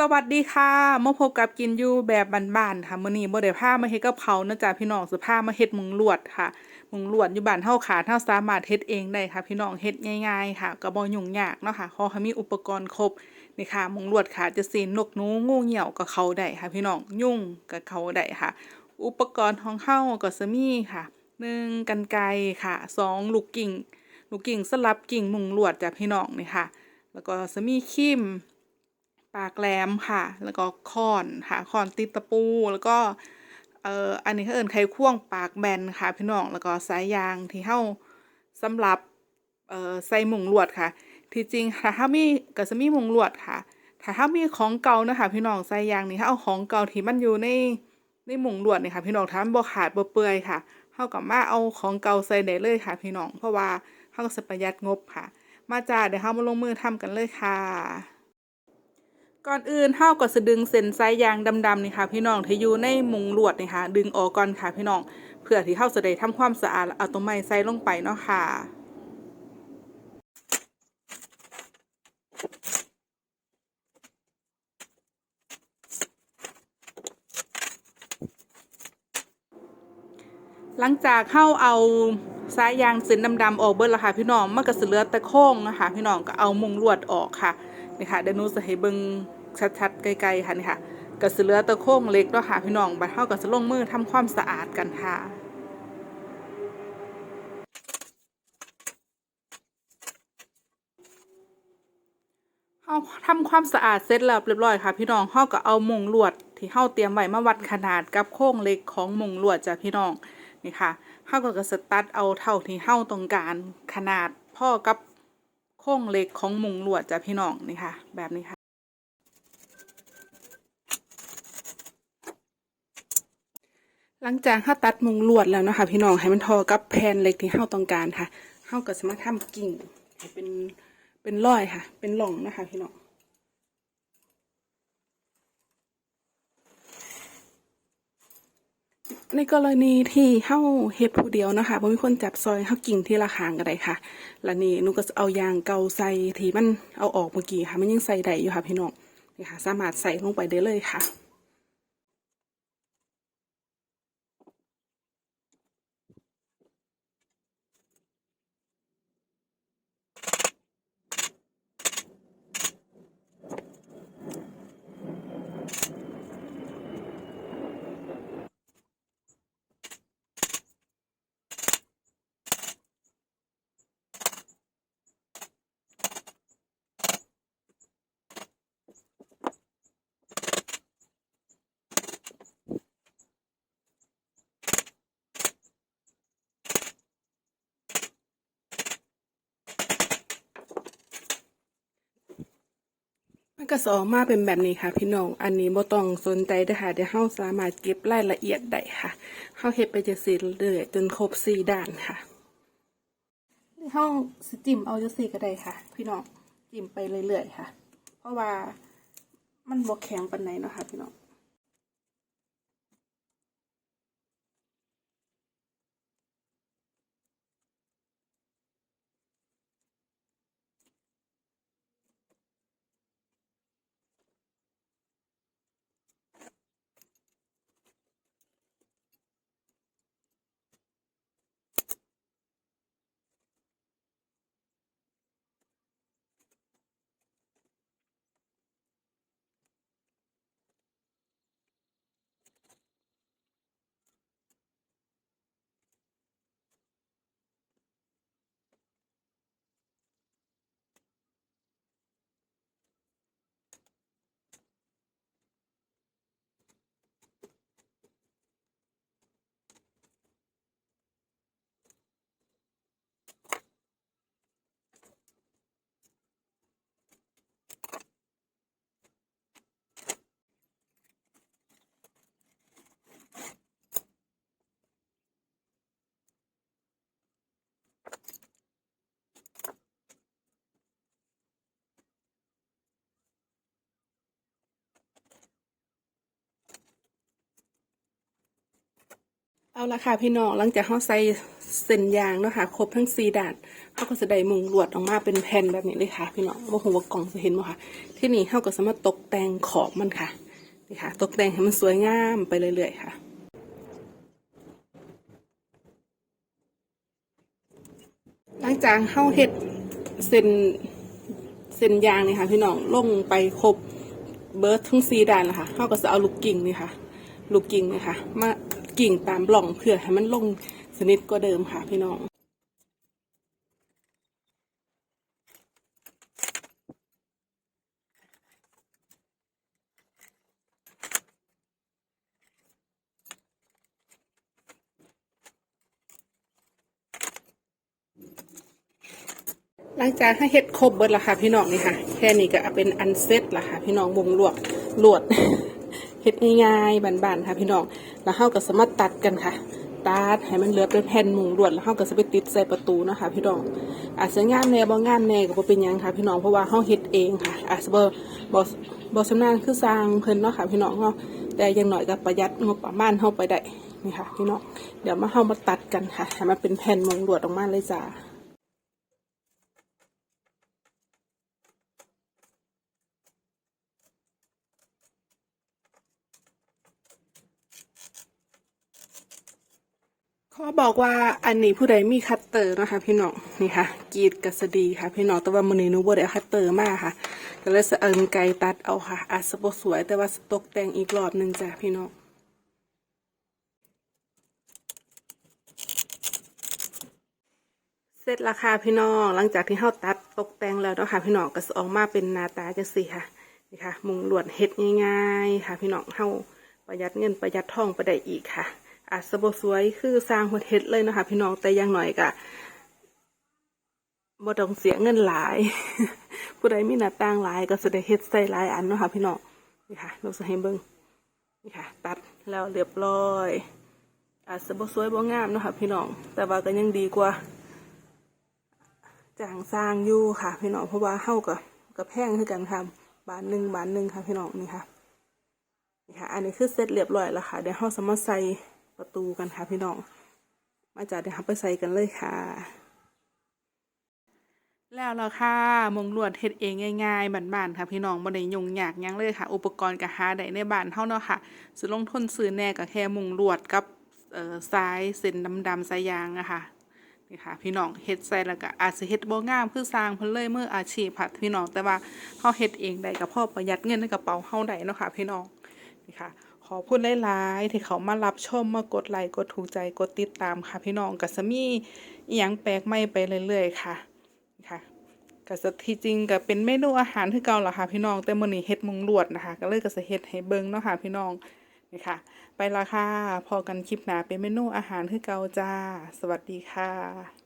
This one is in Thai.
สวัสดีค่ะมาพบกับกินยูแบบบ้านๆค่ะมื้อนี้บ่ได้พามาเฮ็ดกับเขาวนะจ๊ะพี่น้องสิพามาเฮ็ดมุงลวดค่ะมุงลวดอยู่บ้านเฮาขาเฮาสามารถเฮ็ดเองได้ค่ะ พี่น้องเฮ็ดง่ายๆค่ะก็บ่ยุ่งยากเนาะค่ะขอให้มีอุปกรณ์ครบนี่ค่ะมุงลวดค่ะจะสีนกนูงูเหี่ยวก็เข้าได้ค่ะ พี่น้องยุ่งก็เข้าได้ค่ะ อุปกรณ์ของเฮาก็จะมีค่ะหนึ่งกรรไกรค่ะสองลูกกิ่งลูกกิ่งสลับกิ่งมุงลวดจ้ะพี่น้องนี่ค่ะ แล้วก็จะมีครีม ปากแหลมค่ะ แล้วก็ค้อนค่ะค้อนติดตะปู แล้วก็ เอ่อ อันนี้เขาเอิ้นไขควงปากแบนค่ะ พี่น้อง แล้วก็สายยางที่เฮาสำหรับ เอ่อ ใส่มุงลวดค่ะ ที่จริงถ้าเฮามีก็จะมีมุงลวดค่ะ ถ้าเฮามีของเก่านะคะพี่น้องสายยางนี่เฮาเอาของเก่าที่มันอยู่ในในมุงลวดนี่ค่ะ พี่น้องถ้ามันบ่ขาดบ่เปื่อยค่ะเฮาก็มาเอาของเก่าใส่ได้เลยค่ะ พี่น้อง เพราะว่าเฮาก็สิประหยัดงบค่ะ มาจ้าเดี๋ยวเฮามาลงมือทำกันเลยค่ะ ก่อนอื่นเฮาก็สิดึงเส้นสายยางดำๆนี่ค่ะพี่น้องที่อยู่ในมุงลวดนี่ค่ะดึงออกก่อนค่ะพี่น้องเพื่อที่เฮาจะได้ทำความสะอาดเอาตัวไม้ใส่ลงไปเนาะค่ะหลังจากเข้าเอาสายยางเส้นดำๆออกเบิดแล้วค่ะพี่น้องมันก็สเหลือต่โค้งนะคะพี่น้องก็เอามุงลวดออกค่ะนี่ค่ะเดี๋ยวนูจะให้เบิง ชัดๆไกลๆค่ะนี่ค่ะก็สิเหลือต่โค้งเล็กเนาะค่ะพี่น้องบัดเฮาก็สิลงมือทำความสะอาดกันค่ะเฮาทำความสะอาดเสร็จแล้วเรียบร้อยค่ะ พี่น้องเฮาก็เอามงลวด ที่เฮาเตรียมไว้มาวัดขนาดกับโครงเล็กของมงลวดจ้ะพี่น้องนี่ค่ะเฮาก็กระสตัดเอาเท่าที่เฮาต้องการขนาดพ่อกับโครงเล็กของมงลวดจ้ะพี่น้องนี่ค่ะ แบบนี้ค่ะ หลังจากเฮาตัดมุงลวดแล้วนะคะพี่น้องให้มันทอกับแผ่นเหล็กที่เฮาต้องการค่ะเฮาก็สามารถทำกิ่งให้เป็นเป็นร้อยค่ะ เป็นหล่องนะคะพี่น้องในกรณีที่เฮาเฮ็ดผู้เดียวนะคะบ่มีคนจับซอยเฮากิ่งที่ละข้างก็ได้ค่ะ แล้วนี่หนูก็เอายางเก่าใส่ที่มันเอาออกเมื่อกี้ค่ะ มันยังใส่ได้อยู่ค่ะพี่น้องนี่ค่ะ สามารถใส่ลงไปได้เลยค่ะ ก็สออกมาเป็นแบบนี้ค่ะ พี่น้อง อันนี้บ่ต้องสนใจเด้อค่ะเดี๋ยวเฮาสามารถเก็บรายละเอียดได้ค่ะเฮาเฮ็ดไปจังซี่เรื่อยจนครบสี่ด้านค่ะเฮาสิจิ้มเอาจังซี่ก็ได้ค่ะ พี่น้องจิ้มไปเรื่อยๆค่ะ เพราะว่ามันบ่แข็งปานใดเนาะค่ะ พี่น้อง เอาละค่ะพี่น้องหลังจากเขาใส่เส้นยางเนาะค่ะครบทั้งสี่ด่านเขาก็จะได้มุงลวดออกมาเป็นแผ่นแบบนี้เลยค่ะ พี่น้องว่าหัวกล่องจะเห็นไหมค่ะ ที่นี่เขาก็สามารถตกแต่งขอบมันค่ะนี่ค่ะ ตกแต่งให้มันสวยงามไปเรื่อยๆค่ะหลังจากเข้าเห็ดเส้นเส้นยางนี่ค่ะ พี่น้องลงไปครบเบิร์ดทั้งสี่ด่านแล้วค่ะเขาก็จะเอาลูกกิ่งนี่ค่ะ ลูกกิ่งนี่ค่ะมา กิ่งตามบล่องเพื่อให้มันลงสนิทกว่าเดิมค่ะพี่น้องหลังจากให้เฮ็ดครบเบิดและค่ะพี่น้องนี่ค่ะ แค่นี้ก็เอาเป็นอันเซ็ตละค่ะ พี่น้องวงลวดลวด เฮ็ดง่ายๆบานๆค่ะพี่น้องแล้วเฮาก็สามารถตัดกันค่ะ ตัดให้มันเหลือเป็นแผ่นมุงลวดแล้วเฮาก็จะไปติดใส่ประตูนะคะพี่น้องอาจจะงามแน่บ่งามแน่ก็บ่เป็นหยังค่ะพี่น้องเพราะว่าเฮาเฮ็ดเองค่ะอาจจะบ่บ่บ่ชำนาญคือสร้างเพิ่นเนาะค่ะพี่น้องเนาะแต่อยังน้อยก็ประหยัดงบประมาณเฮาไปได้นี่ค่ะพี่น้องเดี๋ยวมาเฮามาตัดกันค่ะให้มันเป็นแผ่นมุงลวดออกมาเลยจ้า ขอบอกว่าอันนี้ผู้ใดมีคัตเตอร์นะคะ พี่น้องนี่ค่ะกีดกระสดีค่ะ พี่น้องแต่ว่ามือนี้นูบดเอาคัตเตอร์มาค่ะก็เลยสเอิงไกตัดเอาค่ะอาจจะบสวย แต่ว่าสตกแต่งอีกรอบหนึ่งจ้ะพี่น้องเสร็จราคาพี่น้องหลังจากที่เฮาตัดตกแต่งแล้วเนาะค่ะ พี่น้องก็สิออกมาเป็นหน้าตาจังซี่ค่ะนี่ค่ะมุงลวดเฮ็ดง่ายๆ ค่ะ พี่น้องเฮาประหยัดเงินประหยัดทองไปได้อีกค่ะ อาจจะบสวยคือสร้างหัวเฮ็ดเลยนะคะ พี่น้องแต่อย่างหน่อยก็บ่ต้องเสียเงินหลาย ผู้ใดมีหน้าต่างหลายก็สิได้เฮ็ดใส่หลายอันเนาะค่ะพี่น้องนี่ค่ะเราจะให้เบิงนี่ค่ะ ตัดแล้วเรียบร้อย อาจจะบ่สวยบ่งามเนาะค่ะพี่น้องแต่ว่าก็ยังดีกว่าจ้างสร้างอยู่ค่ะ พี่น้องเพราะว่าเฮาก็ก็แพงคือกันค่ะบานหนึ่งบานหนึ่งค่ะพี่น้องนี่ค่ะนี่ค่ะ อันนี้คือเสร็จเรียบร้อยแล้วค่ะเดี๋ยวเราสามารถใส่ ประตูกันค่ะพี่น้อง มาจากเดี๋ยวไปใส่กันเลยค่ะ แล้วล้วค่ะมงลวดเฮ็ดเองง่ายๆบ้านๆค่ะพี่น้องบ่ได้ยุ่งยากยังเลยค่ะ อุปกรณ์ก็หาได้ในบ้านเฮาเนาะค่ะสิลงทุนซื้อแน่ก็แค่มงลวดกับเอ่อสายเส้นดำๆสายยางอะค่ะนี่ค่ะพี่น้องเฮ็ดใส่แล้วก็อาจสิเฮ็ดบ่งามคือสร้างเพิ่นเลยมืออาชีพค่ะพี่น้องแต่ว่าเฮาเฮ็ดเองได้ก็พอประหยัดเงินในกระเป๋าเฮาได้เนาะค่ะพี่น้องนี่ค่ะ ขอพูดหลายๆที่เขามารับชมมากดไลค์กดถูกใจกดติดตามค่ะพี่น้องก็จะมีอีหยังแปลกใหม่ไปเรื่อยๆค่ะค่ะก็สที่จริงก็เป็นเมนูอาหารคือเก่าล่ะค่ะพี่น้องแต่มื้อนี้เฮ็ดมุงลวดนะคะ ก็เลยก็จะเฮ็ดให้เบิ่งเนาะค่ะพี่น้องนี่ค่ะ ไปละค่ะพอกันคลิปหน้าเป็นเมนูอาหารคือเก่าจ้า สวัสดีค่ะ